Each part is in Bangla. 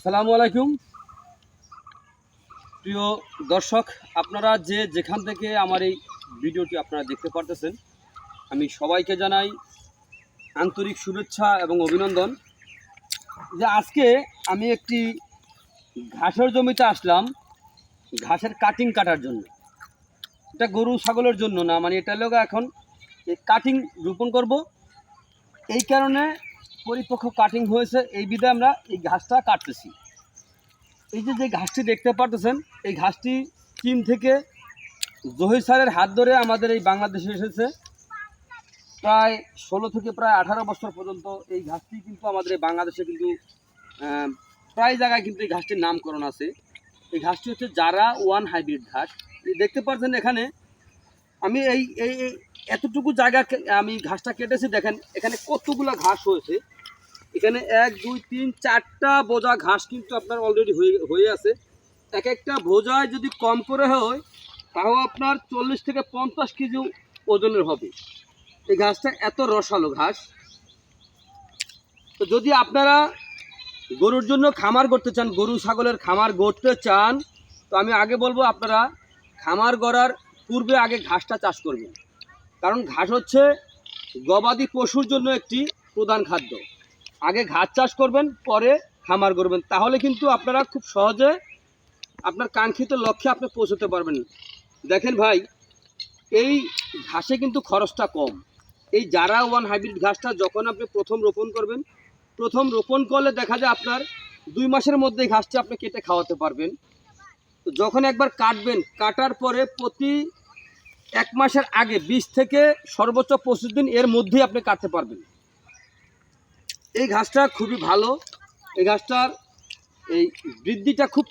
আসসালামু আলাইকুম। প্রিয় দর্শক, আপনারা যে যেখান থেকে আমার এই ভিডিওটি আপনারা দেখতে পারতেছেন, আমি সবাইকে জানাই আন্তরিক শুভেচ্ছা এবং অভিনন্দন। যে আজকে আমি একটি ঘাসের জমিতে আসলাম, ঘাসের কাটিং কাটার জন্য। এটা গরু ছাগলের জন্য না মানে এটা লোক এখন এই কাটিং রোপণ করব। এই কারণে পরিপক্ক কাটিং হয়েছে, এই বিধে আমরা এই ঘাসটা কাটতেছি। এই যে যে ঘাসটি দেখতে পারতেছেন, এই ঘাসটি চীন থেকে জহির স্যারের হাত ধরে আমাদের এই বাংলাদেশে এসেছে। প্রায় ষোলো থেকে প্রায় আঠারো বছর পর্যন্ত এই ঘাসটি কিন্তু আমাদের এই বাংলাদেশে কিন্তু প্রায় জায়গায় কিন্তু এই ঘাসটির নামকরণ আছে। এই ঘাসটি হচ্ছে জারা ওয়ান হাইব্রিড ঘাস। দেখতে পাচ্ছেন এখানে, আমি এই এই এতটুকু জায়গা আমি ঘাসটা কেটেছি, দেখেন, এখানে কতগুলো ঘাস হয়েছে। এখানে এক, দুই, তিন, চারটা বোঝা ঘাস কিন্তু আপনার অলরেডি হয়ে হয়ে আছে। এক একটা বোঝায় যদি কম করে হয়, তাও আপনার চল্লিশ থেকে পঞ্চাশ কেজি ওজনের হবে। এই ঘাসটা এত রসালো ঘাস। তো যদি আপনারা গরুর জন্য খামার করতে চান, গরু, ছাগলের খামার গড়তে চান, তো আমি আগে বলব আপনারা খামার গড়ার পূর্বে আগে ঘাসটা চাষ করবেন। কারণ ঘাস হচ্ছে গবাদি পশুর জন্য একটি প্রধান খাদ্য। আগে ঘাস চাষ করবেন, পরে খামার করবেন তাহলে কিন্তু আপনারা খুব সহজে আপনার কাঙ্ক্ষিত লক্ষ্যে আপনি পৌঁছতে পারবেন। দেখেন ভাই, এই ঘাসে কিন্তু খরচটা কম। এই জারা ওয়ান হাইব্রিড ঘাসটা যখন আপনি প্রথম রোপণ করবেন, প্রথম রোপণ করলে দেখা যায় আপনার দুই মাসের মধ্যে ঘাসটি আপনি কেটে খাওয়াতে পারবেন। তো যখন একবার কাটবেন, কাটার পরে প্রতি এক মাসের আগে, বিশ থেকে সর্বোচ্চ পঁচিশ দিন এর মধ্যেই আপনি কাটতে পারবেন। এই ঘাসটা খুবই ভালো। এই ঘাসটার এই বৃদ্ধিটা খুব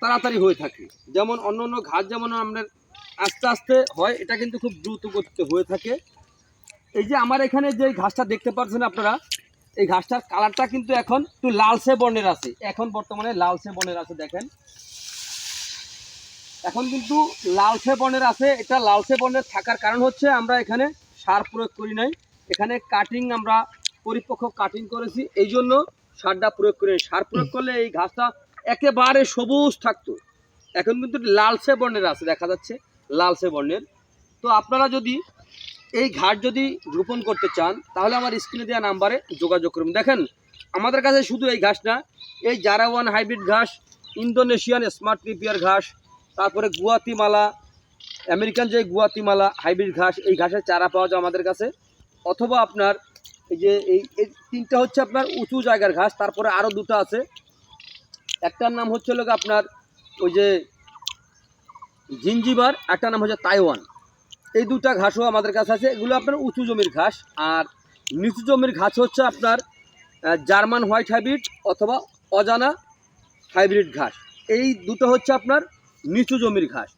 তাড়াতাড়ি হয়ে থাকে। যেমন অন্য অন্য ঘাস যেমন আমরা আস্তে আস্তে হয়, এটা কিন্তু খুব দ্রুত গতিতে হয়ে থাকে। এই যে আমার এখানে যে ঘাসটা দেখতে পাচ্ছেন আপনারা, এই ঘাসটার কালারটা কিন্তু এখন একটু লালসে বর্ণের আছে। এখন বর্তমানে লালসে বর্ণের আছে, দেখেন। এখন কিন্তু লালসে বর্ণের আছে। এটা লালসে বর্ণের থাকার কারণ হচ্ছে আমরা এখানে সার প্রয়োগ করি নাই। এখানে কাটিং আমরা পরিপক্ক কাটিং করেছি। এই জন্য সারটা প্রয়োগ করে সার প্রয়োগ করলে এই ঘাসটা একেবারে সবুজ থাকতো। এখন কিন্তু লালসে বর্ণের আছে, দেখা যাচ্ছে। লালসে বর্ণের। তো আপনারা যদি এই ঘাস যদি রোপণ করতে চান, তাহলে আমার স্ক্রিনে দেওয়া নাম্বারে যোগাযোগ করুন। দেখেন, আমাদের কাছে শুধু এই ঘাস না, এই জারা ওয়ান হাইব্রিড ঘাস ইন্দোনেশিয়ান স্মার্ট রিপিয়ার ঘাস, তারপরে গুয়াতিমালা আমেরিকান যে গুয়াতিমালা হাইব্রিড ঘাস, এই ঘাসের চারা পাওয়া যায় আমাদের কাছে। অথবা আপনার এই যে এই তিনটা হচ্ছে আপনার উঁচু জায়গার ঘাস, তারপরে আরও দুটো আছে। একটার নাম হচ্ছে লোক আপনার ওই যে জিঞ্জিবার, একটার নাম হচ্ছে তাইওয়ান। এই দুটা ঘাসও আমাদের কাছে আছে। এগুলো আপনার উঁচু জমির ঘাস। আর নিচু জমির ঘাস হচ্ছে আপনার জার্মান হোয়াইট হাইব্রিড অথবা অজানা হাইব্রিড ঘাস। এই দুটো হচ্ছে আপনার নিচু জমির ঘাস।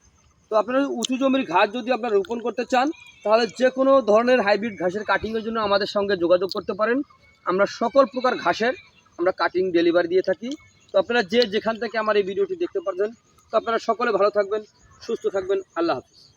তো আপনার উঁচু জমির ঘাস যদি আপনারা রোপণ করতে চান তাহলে যে কোনো ধরনের হাইব্রিড ঘাসের কাটিংয়ের জন্য আমাদের সঙ্গে যোগাযোগ করতে পারেন। আমরা সকল প্রকার ঘাসের আমরা কাটিং ডেলিভারি দিয়ে থাকি। তো আপনারা যে যেখান থেকে আমার এই ভিডিওটি দেখতে পারবেন, তো আপনারা সকলে ভালো থাকবেন, সুস্থ থাকবেন। আল্লাহ হাফিজ।